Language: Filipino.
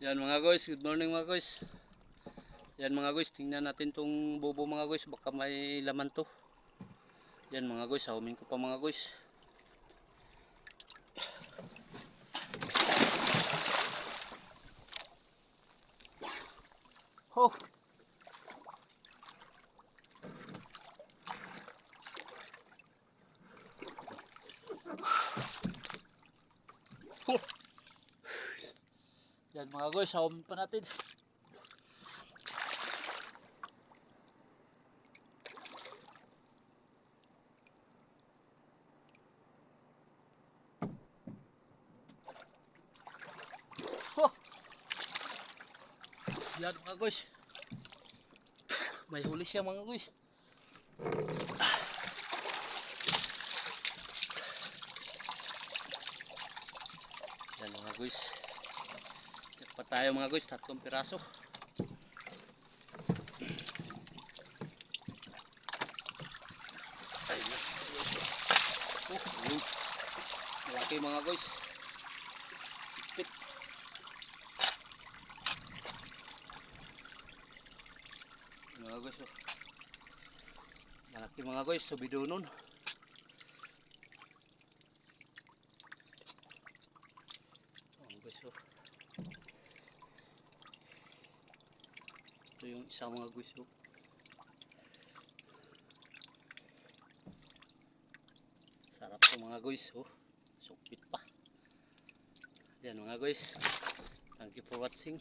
Yan mga guys, good morning mga guys. Yan mga guys, tingnan natin tong bobo mga guys, baka may laman to. Yan mga guys, saumin ko pa mga guys. Oh. Oh. Yan mga guys, saumin pa natin. Yan mga guys. May huli siya mga guys. Yan mga guys. Pa tayo mga guys, tatlong piraso. Ayun. Oh. Malaki mga guys. Higpit. Mga guys, oh. Malaki mga guys, subido nun. Mga guys, oh. Ito yung isang mga guys, oh. Sarap to mga guys, oh. Sukpit pa. Yan mga guys. Thank you for watching.